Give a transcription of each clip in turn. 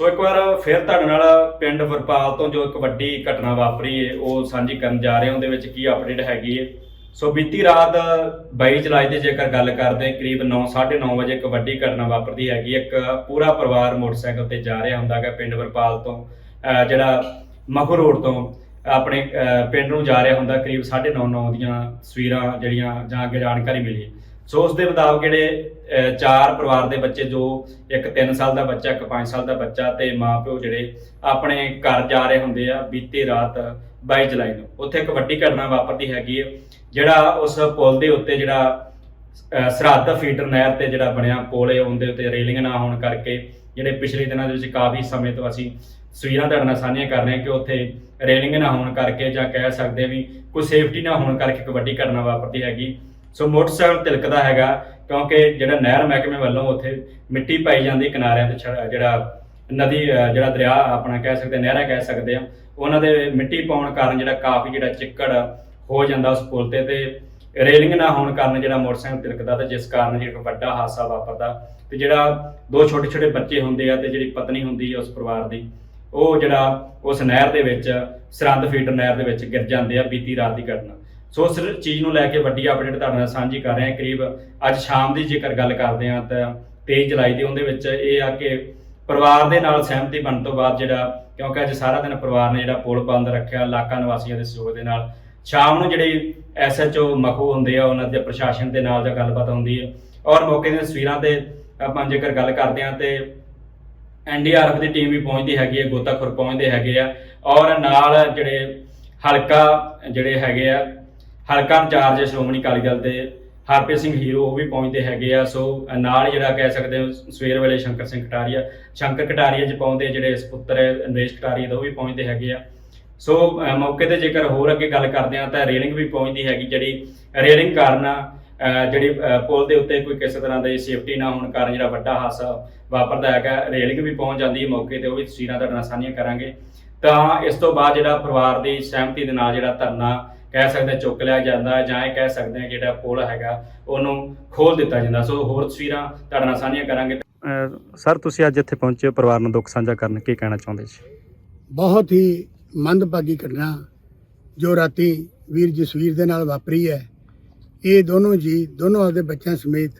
ਸੋ ਇੱਕ ਵਾਰ ਫਿਰ ਤੁਹਾਡੇ ਨਾਲ ਪਿੰਡ ਵਰਪਾਲ ਤੋਂ ਜੋ ਇੱਕ ਵੱਡੀ ਘਟਨਾ ਵਾਪਰੀ ਹੈ, ਉਹ ਸਾਂਝੀ ਕਰਨ ਜਾ ਰਹੇ ਹਾਂ। ਉਹਦੇ ਵਿੱਚ ਕੀ ਅਪਡੇਟ ਹੈਗੀ ਹੈ। ਸੋ ਬੀਤੀ ਰਾਤ 22 ਜੁਲਾਈ ਦੀ ਜੇਕਰ ਗੱਲ ਕਰਦੇ ਹਾਂ, ਕਰੀਬ 9:30 ਵਜੇ ਇੱਕ ਵੱਡੀ ਘਟਨਾ ਵਾਪਰਦੀ ਹੈਗੀ ਹੈ। ਇੱਕ ਪੂਰਾ ਪਰਿਵਾਰ ਮੋਟਰਸਾਈਕਲ ਤੇ ਜਾ ਰਿਹਾ ਹੁੰਦਾ ਹੈਗਾ ਪਿੰਡ ਵਰਪਾਲ ਤੋਂ। ਜਿਹੜਾ ਮਖੂ ਰੋਡ ਤੋਂ ਆਪਣੇ ਪਿੰਡ ਨੂੰ ਜਾ ਰਿਹਾ ਹੁੰਦਾ। ਕਰੀਬ 9:30 ਦੀਆਂ ਤਸਵੀਰਾਂ ਜਿਹੜੀਆਂ ਜਾਂ ਅੱਗੇ ਜਾਣਕਾਰੀ ਮਿਲੀ ਸੋ ਉਸ ਦੇ ਮੁਤਾਬਕ ਜਿਹੜੇ ਚਾਰ ਪਰਿਵਾਰ ਦੇ ਬੱਚੇ, ਜੋ ਇੱਕ 3 ਸਾਲ ਦਾ ਬੱਚਾ, ਇੱਕ 5 ਸਾਲ ਦਾ ਬੱਚਾ ਤੇ ਮਾਪਿਓ ਜਿਹੜੇ ਆਪਣੇ ਘਰ ਜਾ ਰਹੇ ਹੁੰਦੇ ਆ, ਬੀਤੀ ਰਾਤ 22 ਜੁਲਾਈ ਨੂੰ। ਉੱਥੇ ਇੱਕ ਵੱਡੀ ਘਟਨਾ ਵਾਪਰਦੀ ਹੈਗੀ ਹੈ ਜਿਹੜਾ ਉਸ ਪੁਲ ਦੇ ਉੱਤੇ ਜਿਹੜਾ ਸਰਹੱਦ ਫੀਡਰ ਨਹਿਰ ਤੇ ਜਿਹੜਾ ਬਣਿਆ ਪੁਲ ਹੈ, ਉਹਦੇ ਉੱਤੇ ਰੇਲਿੰਗ ਨਾ ਹੋਣ ਕਰਕੇ ਜਿਹੜੇ ਪਿਛਲੇ ਦਿਨਾਂ ਦੇ ਵਿੱਚ ਕਾਫੀ ਸਮੇਂ ਤੋਂ ਅਸੀਂ ਤਸਵੀਰਾਂ ਤੁਹਾਡੇ ਨਾਲ ਸਾਂਝੀਆਂ ਕਰ ਰਹੇ ਹਾਂ ਕਿ ਉੱਥੇ ਰੇਲਿੰਗ ਨਾ ਹੋਣ ਕਰਕੇ ਜਾਂ ਕਹਿ ਸਕਦੇ ਵੀ ਕੋਈ ਸੇਫਟੀ ਨਾ ਹੋਣ ਕਰਕੇ ਇੱਕ ਵੱਡੀ ਘਟਨਾ ਵਾਪਰਦੀ ਹੈਗੀ। ਸੋ ਮੋਟਰਸਾਈਕਲ ਤਿਲਕਦਾ ਹੈਗਾ, ਕਿਉਂਕਿ ਜਿਹੜਾ ਨਹਿਰ ਮਹਿਕਮੇ ਵੱਲੋਂ ਉੱਥੇ ਮਿੱਟੀ ਪਾਈ ਜਾਂਦੀ ਕਿਨਾਰਿਆਂ ਤੇ ਛੜ- ਜਿਹੜਾ ਨਦੀ ਜਿਹੜਾ ਦਰਿਆ ਆਪਣਾ ਕਹਿ ਸਕਦੇ, ਨਹਿਰਾਂ ਕਹਿ ਸਕਦੇ ਆ, ਉਹਨਾਂ ਦੇ ਮਿੱਟੀ ਪਾਉਣ ਕਾਰਨ ਜਿਹੜਾ ਕਾਫੀ ਜਿਹੜਾ ਚਿੱਕੜ ਹੋ ਜਾਂਦਾ ਉਸ ਪੁਲ ਤੇ ਤੇ ਰੇਲਿੰਗ ਨਾ ਹੋਣ ਕਾਰਨ ਜਿਹੜਾ ਮੋਟਰਸਾਈਕਲ ਤਿਲਕਦਾ ਤੇ ਜਿਸ ਕਾਰਨ ਜਿਹੜਾ ਵੱਡਾ ਹਾਦਸਾ ਵਾਪਰਦਾ ਤੇ ਜਿਹੜਾ ਦੋ ਛੋਟੇ ਛੋਟੇ ਬੱਚੇ ਹੁੰਦੇ ਆ ਤੇ ਜਿਹੜੀ ਪਤਨੀ ਹੁੰਦੀ ਹੈ ਉਸ ਪਰਿਵਾਰ ਦੀ, ਉਹ ਜਿਹੜਾ ਉਸ ਨਹਿਰ ਦੇ ਵਿੱਚ ਸਰੰਦ ਫੀਟਰ ਨਹਿਰ ਦੇ ਵਿੱਚ ਗਿਰ ਜਾਂਦੇ ਆ ਬੀਤੀ ਰਾਤ ਦੀ ਘਟਨਾ। ਸੋ ਉਸ ਚੀਜ਼ ਨੂੰ ਲੈ ਕੇ ਵੱਡੀ ਅਪਡੇਟ ਤੁਹਾਡੇ ਨਾਲ ਸਾਂਝੀ ਕਰ ਰਹੇ ਹਾਂ। ਕਰੀਬ ਅੱਜ ਸ਼ਾਮ ਦੀ ਜੇਕਰ ਗੱਲ ਕਰਦੇ ਹਾਂ ਤਾਂ 23 ਜੁਲਾਈ ਦੀ, ਉਹਦੇ ਵਿੱਚ ਇਹ ਆ ਕਿ ਪਰਿਵਾਰ ਦੇ ਨਾਲ ਸਹਿਮਤੀ ਬਣਨ ਤੋਂ ਬਾਅਦ ਜਿਹੜਾ, ਕਿਉਂਕਿ ਅੱਜ ਸਾਰਾ ਦਿਨ ਪਰਿਵਾਰ ਨੇ ਜਿਹੜਾ ਪੁਲ ਬੰਦ ਰੱਖਿਆ, ਇਲਾਕਾ ਨਿਵਾਸੀਆਂ ਦੇ ਸਹਿਯੋਗ ਦੇ ਨਾਲ। ਸ਼ਾਮ ਨੂੰ ਜਿਹੜੇ ਐਸਐਚਓ ਮਖੂ ਹੁੰਦੇ ਆ, ਉਹਨਾਂ ਦੇ ਪ੍ਰਸ਼ਾਸਨ ਦੇ ਨਾਲ ਜਾਂ ਗੱਲਬਾਤ ਹੁੰਦੀ ਹੈ ਔਰ ਮੌਕੇ ਦੀਆਂ ਤਸਵੀਰਾਂ ਤੇ ਆਪਾਂ ਜੇਕਰ ਗੱਲ ਕਰਦੇ ਹਾਂ ਤੇ ਐਨਡੀਆਰਐਫ ਦੀ ਟੀਮ ਵੀ ਪਹੁੰਚਦੀ ਹੈਗੀ ਹੈ ਗੋਤਾਖੋਰ ਪਹੁੰਚਦੇ ਹੈਗੇ ਆ। ਔਰ ਨਾਲ ਜਿਹੜੇ ਹਲਕਾ ਜਿਹੜੇ ਹੈਗੇ ਆ ਹਲਕਾ ਇੰਚਾਰਜ ਸ਼੍ਰੋਮਣੀ ਅਕਾਲੀ ਦਲ ਦੇ ਹਰਪ੍ਰੀਤ ਸਿੰਘ ਹੀਰੋ ਉਹ ਵੀ ਪਹੁੰਚਦੇ ਹੈਗੇ ਆ, ਸੋ ਨਾਲ ਜਿਹੜਾ ਕਹਿ ਸਕਦੇ ਹੋ ਸਵੇਰ ਵੇਲੇ ਸ਼ੰਕਰ ਸਿੰਘ ਕਟਾਰੀਆ, ਸ਼ੰਕਰ ਕਟਾਰੀਆ ਚ ਪਹੁੰਚਦੇ, ਜਿਹੜੇ ਸੁਪੁੱਤਰ ਹੈ ਨਰੇਸ਼ ਕਟਾਰੀਆ ਦਾ ਉਹ ਵੀ ਪਹੁੰਚਦੇ ਹੈਗੇ ਆ। ਸੋ ਮੌਕੇ ਤੇ ਜੇਕਰ ਹੋਰ ਅੱਗੇ ਗੱਲ ਕਰਦੇ ਆ ਤਾਂ ਰੇਲਿੰਗ ਵੀ ਪਹੁੰਚਦੀ ਹੈਗੀ, ਜਿਹੜੀ ਰੇਲਿੰਗ ਕਾਰਨ ਜਿਹੜੀ ਪੁਲ ਦੇ ਉੱਤੇ ਕੋਈ ਕਿਸੇ ਤਰ੍ਹਾਂ ਦੀ ਸੇਫਟੀ ਨਾ ਹੋਣ ਕਾਰਨ ਜਿਹੜਾ ਵੱਡਾ ਹਾਦਸਾ ਵਾਪਰਦਾ ਹੈਗਾ, ਰੇਲਿੰਗ ਵੀ ਪਹੁੰਚ ਜਾਂਦੀ ਹੈ ਮੌਕੇ ਤੇ, ਉਹ ਵੀ ਤਸਵੀਰਾਂ ਤੁਹਾਡੇ ਨਾਲ ਸਾਂਝੀਆਂ ਕਰਾਂਗੇ। ਤਾਂ ਇਸ ਤੋਂ ਬਾਅਦ ਜਿਹੜਾ ਪਰਿਵਾਰ ਦੀ ਸਹਿਮਤੀ ਦੇ ਨਾਲ ਜਿਹੜਾ ਧਰਨਾ ਕਹਿ ਸਕਦੇ ਚੁੱਕ ਲਿਆ ਜਾਂਦਾ ਜਾਂ ਇਹ ਕਹਿ ਸਕਦੇ ਹਾਂ ਜਿਹੜਾ ਪੁਲ ਹੈਗਾ ਉਹਨੂੰ ਖੋਲ ਦਿੱਤਾ ਜਾਂਦਾ। ਸੋ ਹੋਰ ਤਸਵੀਰਾਂ ਤੁਹਾਡੇ ਨਾਲ ਸਾਂਝੀਆਂ ਕਰਾਂਗੇ। ਸਰ ਤੁਸੀਂ ਅੱਜ ਇੱਥੇ ਪਹੁੰਚੇ ਹੋ ਪਰਿਵਾਰ ਨਾਲ ਦੁੱਖ ਸਾਂਝਾ ਕਰਨ ਕੀ ਕਹਿਣਾ ਚਾਹੁੰਦੇ ਜੀ? ਬਹੁਤ ਹੀ ਮੰਦਭਾਗੀ ਘਟਨਾ ਜੋ ਰਾਤੀ ਵੀਰ ਜਸਵੀਰ ਦੇ ਨਾਲ ਵਾਪਰੀ ਹੈ। ਇਹ ਦੋਨੋਂ ਜੀ ਦੋਨੋਂ ਆਪਦੇ ਬੱਚਿਆਂ ਸਮੇਤ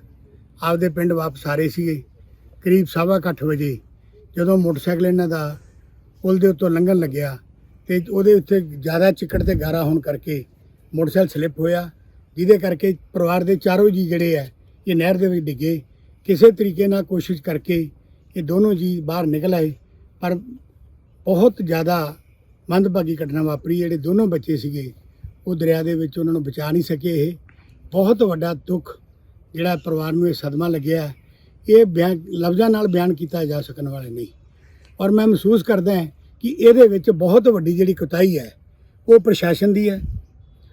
ਆਪਦੇ ਪਿੰਡ ਵਾਪਸ ਆ ਰਹੇ ਸੀਗੇ ਕਰੀਬ ਸਵਾ ਕੁ ਅੱਠ ਵਜੇ ਜਦੋਂ ਮੋਟਰਸਾਈਕਲ ਇਹਨਾਂ ਦਾ ਪੁਲ ਦੇ ਉੱਤੋਂ ਲੰਘਣ ਲੱਗਿਆ। ਤੇ ਉਹਦੇ ਉੱਤੇ ਜ਼ਿਆਦਾ ਚਿੱਕੜ ਤੇ ਗਾਰਾ ਹੋਣ ਕਰਕੇ ਮੋਟਰਸਾਈਕਲ ਸਲਿੱਪ ਹੋਇਆ, ਜਿਹਦੇ ਕਰਕੇ ਪਰਿਵਾਰ ਦੇ ਚਾਰੋਂ ਜੀ ਜਿਹੜੇ ਆ ਇਹ ਨਹਿਰ ਦੇ ਵਿੱਚ ਡਿੱਗੇ। ਕਿਸੇ ਤਰੀਕੇ ਨਾਲ ਕੋਸ਼ਿਸ਼ ਕਰਕੇ ਇਹ ਦੋਨੋਂ ਜੀ ਬਾਹਰ ਨਿਕਲ ਆਏ, ਪਰ ਬਹੁਤ ਜ਼ਿਆਦਾ ਮੰਦਭਾਗੀ ਘਟਨਾ ਵਾਪਰੀ, ਜਿਹੜੇ ਦੋਨੋਂ ਬੱਚੇ ਸੀਗੇ, ਉਹ ਦਰਿਆ ਦੇ ਵਿੱਚ ਉਹਨਾਂ ਨੂੰ ਬਚਾ ਨਹੀਂ ਸਕੇ ਇਹ। ਬਹੁਤ ਵੱਡਾ ਦੁੱਖ ਜਿਹੜਾ ਪਰਿਵਾਰ ਨੂੰ ਇਹ ਸਦਮਾ ਲੱਗਿਆ। ਇਹ ਬਿਆਨ ਲਫ਼ਜ਼ਾਂ ਨਾਲ ਬਿਆਨ ਕੀਤਾ ਜਾ ਸਕਣ ਵਾਲੇ ਨਹੀਂ। ਔਰ ਮੈਂ ਮਹਿਸੂਸ ਕਰਦਾ ਹਾਂ ਕਿ ਇਹਦੇ ਵਿੱਚ ਬਹੁਤ ਵੱਡੀ ਜਿਹੜੀ ਕੁਤਾਹੀ ਹੈ ਉਹ ਪ੍ਰਸ਼ਾਸਨ ਦੀ ਹੈ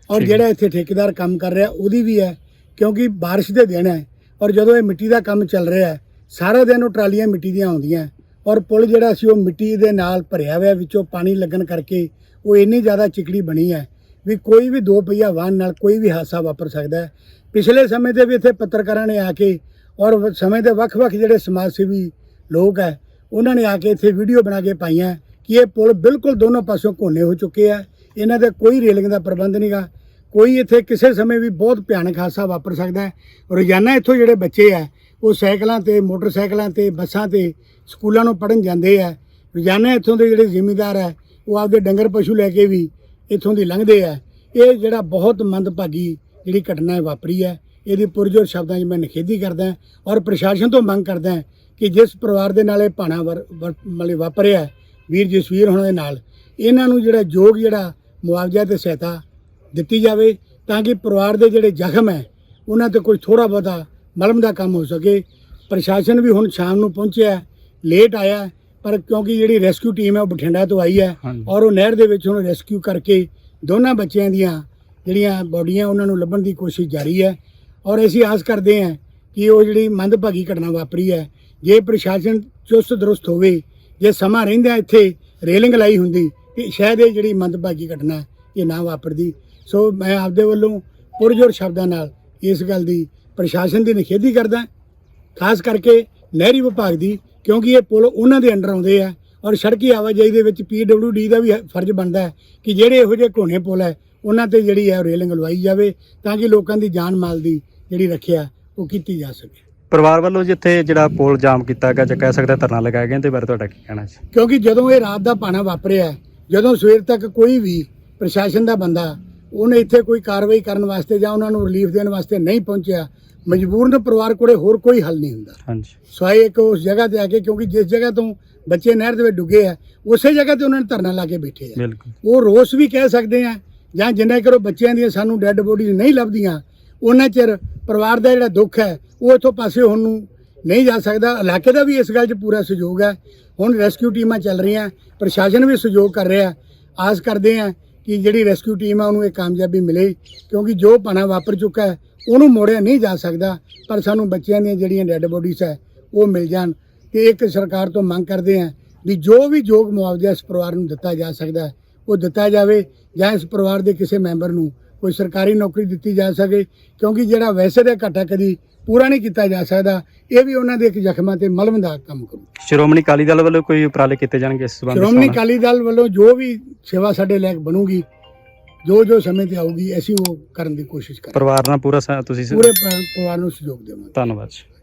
ਔਰ। ਜਿਹੜਾ ਇੱਥੇ ਠੇਕੇਦਾਰ ਕੰਮ ਕਰ ਰਿਹਾ ਉਹਦੀ ਵੀ ਹੈ ਕਿਉਂਕਿ ਬਾਰਿਸ਼ ਦੇ ਦਿਨ ਹੈ ਔਰ ਜਦੋਂ ਇਹ ਮਿੱਟੀ ਦਾ ਕੰਮ ਚੱਲ ਰਿਹਾ ਹੈ ਸਾਰਾ ਦਿਨ ਉਹ ਟਰਾਲੀਆਂ ਮਿੱਟੀ ਦੀਆਂ ਆਉਂਦੀਆਂ ਔਰ ਪੁਲ ਜਿਹੜਾ ਸੀ ਉਹ ਮਿੱਟੀ ਦੇ ਨਾਲ ਭਰਿਆ ਹੋਇਆ ਵਿੱਚੋਂ ਪਾਣੀ ਲੱਗਣ ਕਰਕੇ ਉਹ ਇੰਨੀ ਜ਼ਿਆਦਾ ਚਿਕੜੀ ਬਣੀ ਹੈ ਵੀ ਕੋਈ ਵੀ ਦੋ ਪਹੀਆ ਵਾਹਨ ਨਾਲ ਕੋਈ ਵੀ ਹਾਦਸਾ ਵਾਪਰ ਸਕਦਾ ਹੈ ਪਿਛਲੇ ਸਮੇਂ ਤੇ ਵੀ ਇੱਥੇ ਪੱਤਰਕਾਰਾਂ ਨੇ ਆ ਕੇ ਔਰ ਸਮੇਂ ਦੇ ਵੱਖ-ਵੱਖ ਜਿਹੜੇ ਸਮਾਜ ਸੇਵੀ ਲੋਕ ਹੈ ਉਹਨਾਂ ਨੇ ਆ ਕੇ ਇੱਥੇ ਵੀਡੀਓ ਬਣਾ ਕੇ ਪਾਈਆਂ ਕਿ ਇਹ ਪੁਲ ਬਿਲਕੁਲ ਦੋਨੋਂ ਪਾਸਿਓਂ ਕੋਨੇ ਹੋ ਚੁੱਕੇ ਆ। ਇਹਨਾਂ ਦਾ ਕੋਈ ਰੇਲਿੰਗ ਦਾ ਪ੍ਰਬੰਧ ਨਹੀਂਗਾ ਕੋਈ ਇੱਥੇ ਕਿਸੇ ਸਮੇਂ ਵੀ ਬਹੁਤ ਭਿਆਨਕ ਹਾਦਸਾ ਵਾਪਰ ਸਕਦਾ ਹੈ। ਰੋਜ਼ਾਨਾ ਇੱਥੋਂ ਜਿਹੜੇ ਬੱਚੇ ਆ, ਉਹ ਸਾਈਕਲਾਂ ਤੇ, ਮੋਟਰਸਾਈਕਲਾਂ ਤੇ, ਬੱਸਾਂ ਤੇ ਸਕੂਲਾਂ ਨੂੰ ਪੜਨ ਜਾਂਦੇ ਆ। ਰੋਜ਼ਾਨਾ ਇੱਥੋਂ ਦੇ ਜਿਹੜੇ ਜ਼ਿਮੀਂਦਾਰ ਆ, ਉਹ ਆਪਦੇ ਡੰਗਰ ਪਸ਼ੂ ਲੈ ਕੇ ਵੀ ਇੱਥੋਂ ਦੀ ਲੰਘਦੇ ਆ। ਇਹ ਜਿਹੜਾ ਬਹੁਤ ਮੰਦਭਾਗੀ ਜਿਹੜੀ ਘਟਨਾ ਹੈ ਵਾਪਰੀ ਹੈ ਇਹਦੀ ਪੁਰਜੋਰ ਸ਼ਬਦਾਂ 'ਚ ਮੈਂ ਨਿਖੇਧੀ ਕਰਦਾ ਔਰ ਪ੍ਰਸ਼ਾਸਨ ਤੋਂ ਮੰਗ ਕਰਦਾ ਕਿ ਜਿਸ ਪਰਿਵਾਰ ਦੇ ਨਾਲ ਇਹ ਭਾਣਾ ਵਰ- ਵਰ- ਵਾਪਰਿਆ ਵੀਰ ਜਸਵੀਰ ਹੋਣਾ ਦੇ ਨਾਲ। ਇਹਨਾਂ ਨੂੰ ਜਿਹੜਾ ਯੋਗ ਜਿਹੜਾ ਮੁਆਵਜ਼ਾ ਤੇ ਸਹਾਇਤਾ ਦਿੱਤੀ ਜਾਵੇ ਤਾਂ ਕਿ ਪਰਿਵਾਰ ਦੇ ਜਿਹੜੇ ਜ਼ਖਮ ਹੈ ਉਹਨਾਂ ਤੇ ਕੋਈ ਥੋੜਾ ਬਹੁਤਾ ਮਲਮ ਦਾ ਕੰਮ ਹੋ ਸਕੇ। ਪ੍ਰਸ਼ਾਸਨ ਵੀ ਹੁਣ ਸ਼ਾਮ ਨੂੰ ਪਹੁੰਚਿਆ ਹੈ, ਲੇਟ ਆਇਆ ਹੈ, ਪਰ ਕਿਉਂਕਿ ਜਿਹੜੀ ਰੈਸਕਿਊ ਟੀਮ ਹੈ ਉਹ ਬਠਿੰਡਾ ਤੋਂ ਆਈ ਹੈ। ਔਰ ਉਹ ਨਹਿਰ ਦੇ ਵਿੱਚ ਹੁਣ ਰੈਸਕਿਊ ਕਰਕੇ ਦੋਨਾਂ ਬੱਚਿਆਂ ਦੀਆਂ ਜਿਹੜੀਆਂ ਬੋਡੀਆਂ ਉਹਨਾਂ ਨੂੰ ਲੱਭਣ ਦੀ ਕੋਸ਼ਿਸ਼ ਜਾਰੀ ਹੈ। ਔਰ ਅਸੀਂ ਆਸ ਕਰਦੇ ਹਾਂ ਕਿ ਉਹ ਜਿਹੜੀ ਮੰਦਭਾਗੀ ਘਟਨਾ ਵਾਪਰੀ ਹੈ ਜੇ ਪ੍ਰਸ਼ਾਸਨ ਚੁਸਤ ਦਰੁਸਤ ਹੋਵੇ ਜੇ ਸਮਾਂ ਰਹਿੰਦਿਆਂ ਇੱਥੇ, ਰੇਲਿੰਗ ਲਾਈ ਹੁੰਦੀ, ਤੇ ਸ਼ਾਇਦ ਇਹ ਜਿਹੜੀ ਮੰਦਭਾਗੀ ਘਟਨਾ ਇਹ ਨਾ ਵਾਪਰਦੀ। ਸੋ ਮੈਂ ਆਪਦੇ ਵੱਲੋਂ ਪੁਰਜੋਰ ਸ਼ਬਦਾਂ ਨਾਲ ਇਸ ਗੱਲ ਦੀ ਪ੍ਰਸ਼ਾਸਨ ਦੀ ਨਿਖੇਧੀ ਕਰਦਾ ਖਾਸ ਕਰਕੇ ਨਹਿਰੀ ਵਿਭਾਗ ਦੀ, ਕਿਉਂਕਿ ਇਹ ਪੁਲ ਉਹਨਾਂ ਦੇ ਅੰਡਰ ਆਉਂਦੇ ਆ, ਔਰ ਸੜਕੀ ਆਵਾਜਾਈ ਦੇ ਵਿੱਚ ਡੀ ਦਾ ਵੀ ਫਰਜ਼ ਬਣਦਾ ਹੈ ਕਿ ਜਿਹੜੇ ਇਹੋ ਜਿਹੇ ਘੋਣੇ ਪੁਲ ਹੈ, ਉਹਨਾਂ ਤੇ ਜਿਹੜੀ ਹੈ ਰੇਲਿੰਗ ਲਵਾਈ ਜਾਵੇ, ਤਾਂ ਕਿ ਲੋਕਾਂ ਦੀ ਜਾਨ ਮਾਲ ਦੀ ਜਿਹੜੀ ਰੱਖਿਆ, ਉਹ ਕੀਤੀ ਜਾ ਸਕੇ। ਪਰਿਵਾਰ ਵੱਲੋਂ ਜਿੱਥੇ ਜਿਹੜਾ ਪੋਲ ਜਾਮ ਕੀਤਾ ਗਿਆ ਜਾਂ ਕਹਿ ਸਕਦੇ ਧਰਨਾ ਲਗਾਇਆ ਗਿਆ ਇਹਦੇ ਬਾਰੇ ਤੁਹਾਡਾ ਕੀ ਕਹਿਣਾ ਹੈ ਕਿਉਂਕਿ ਜਦੋਂ ਇਹ ਰਾਤ ਦਾ ਪਾਣਾ ਵਾਪਰਿਆ ਜਦੋਂ ਸਵੇਰ ਤੱਕ ਕੋਈ ਵੀ ਪ੍ਰਸ਼ਾਸਨ ਦਾ ਬੰਦਾ ਉਹਨੇ ਇੱਥੇ ਕੋਈ ਕਾਰਵਾਈ ਕਰਨ ਵਾਸਤੇ ਜਾਂ ਉਹਨਾਂ ਨੂੰ ਰਿਲੀਫ ਦੇਣ ਵਾਸਤੇ ਨਹੀਂ ਪਹੁੰਚਿਆ ਮਜਬੂਰਨ ਪਰਿਵਾਰ ਕੋਲੇ ਹੋਰ ਕੋਈ ਹੱਲ ਨਹੀਂ ਹੁੰਦਾ। ਹਾਂਜੀ। ਸਵਾਏ ਇੱਕ ਉਸ ਜਗ੍ਹਾ ਤੇ ਆ ਕੇ ਕਿਉਂਕਿ ਜਿਸ ਜਗ੍ਹਾ ਤੋਂ ਬੱਚੇ ਨਹਿਰ ਦੇ ਵਿੱਚ ਡੁੱਗੇ ਆ ਉਸੇ ਜਗ੍ਹਾ ਤੇ ਉਹਨਾਂ ਨੇ ਧਰਨਾ ਲਾ ਕੇ ਬੈਠੇ ਆ। ਬਿਲਕੁਲ। ਉਹ ਰੋਸ ਵੀ ਕਹਿ ਸਕਦੇ ਆ ਜਾਂ ਜਿੰਨਾ ਕਰੋ ਬੱਚਿਆਂ ਦੀਆਂ ਸਾਨੂੰ ਡੈੱਡ ਬੋਡੀਜ਼ ਨਹੀਂ ਲੱਭਦੀਆਂ ਉਹਨਾਂ ਚਿਰ ਪਰਿਵਾਰ ਦਾ ਜਿਹੜਾ ਦੁੱਖ ਹੈ, ਉਹ ਇਥੋਂ ਪਾਸੇ ਹੁਣ ਨੂੰ ਨਹੀਂ ਜਾ ਸਕਦਾ। ਇਲਾਕੇ ਦਾ ਵੀ ਇਸ ਗੱਲ 'ਚ ਪੂਰਾ ਸਹਿਯੋਗ ਹੈ। ਹੁਣ ਰੈਸਕਿਊ ਟੀਮਾਂ ਚੱਲ ਰਹੀਆਂ, ਪ੍ਰਸ਼ਾਸਨ ਵੀ ਸਹਿਯੋਗ ਕਰ ਰਿਹਾ। ਆਸ ਕਰਦੇ ਆ ਕਿ ਜਿਹੜੀ ਰੈਸਕਿਊ ਟੀਮ ਆ, ਉਹਨੂੰ ਇਹ ਕਾਮਯਾਬੀ ਮਿਲੇ, ਕਿਉਂਕਿ ਜੋ ਪਾਣਾ ਵਾਪਰ ਚੁੱਕਾ ਹੈ, ਉਹਨੂੰ ਮੋੜਿਆ ਨਹੀਂ ਜਾ ਸਕਦਾ, ਪਰ ਸਾਨੂੰ ਬੱਚਿਆਂ ਦੀਆਂ ਜਿਹੜੀਆਂ ਡੈੱਡ ਬੋਡੀਜ਼ ਹੈ, ਉਹ ਮਿਲ ਜਾਣ। ਤੇ ਇੱਕ ਸਰਕਾਰ ਤੋਂ ਮੰਗ ਕਰਦੇ ਆ ਵੀ ਜੋ ਵੀ ਯੋਗ ਮੁਆਵਜ਼ਾ ਇਸ ਪਰਿਵਾਰ ਨੂੰ ਦਿੱਤਾ ਜਾ ਸਕਦਾ ਉਹ ਦਿੱਤਾ ਜਾਵੇ ਜਾਂ ਇਸ ਪਰਿਵਾਰ ਦੇ ਕਿਸੇ ਮੈਂਬਰ ਨੂੰ ਕੋਈ ਸਰਕਾਰੀ ਨੌਕਰੀ ਦਿੱਤੀ ਜਾ ਸਕੇ ਕਿਉਂਕਿ ਜਿਹੜਾ ਵੈਸੇ ਦਾ ਘਾਟਾ ਕਦੀ ਪੂਰਾ ਨਹੀਂ ਕੀਤਾ ਜਾ ਸਕਦਾ ਇਹ ਵੀ ਉਹਨਾਂ ਦੇ ਇੱਕ ਜ਼ਖਮਾਂ ਤੇ ਮਲਮ ਦਾ ਕੰਮ ਕਰੂ। ਸ਼੍ਰੋਮਣੀ ਅਕਾਲੀ ਦਲ ਵੱਲੋਂ ਕੋਈ ਉਪਰਾਲੇ ਕੀਤੇ ਜਾਣਗੇ ਇਸ ਸੰਬੰਧ ਵਿੱਚ? ਸ਼੍ਰੋਮਣੀ ਅਕਾਲੀ ਦਲ ਵੱਲੋਂ ਜੋ ਵੀ ਸੇਵਾ ਸਾਡੇ ਲਾਇਕ ਬਣੂਗੀ ਜੋ ਜੋ ਸਮੇਂ ਤੇ ਆਊਗੀ ਅਸੀਂ ਉਹ ਕਰਨ ਦੀ ਕੋਸ਼ਿਸ਼ ਕਰਾਂਗੇ। ਪਰਿਵਾਰ ਨਾਲ ਪੂਰਾ ਤੁਸੀਂ ਪੂਰੇ ਪ- ਪਰਿਵਾਰ ਨੂੰ ਸਹਿਯੋਗ ਦੇਵਾਂਗੇ। ਧੰਨਵਾਦ ਜੀ।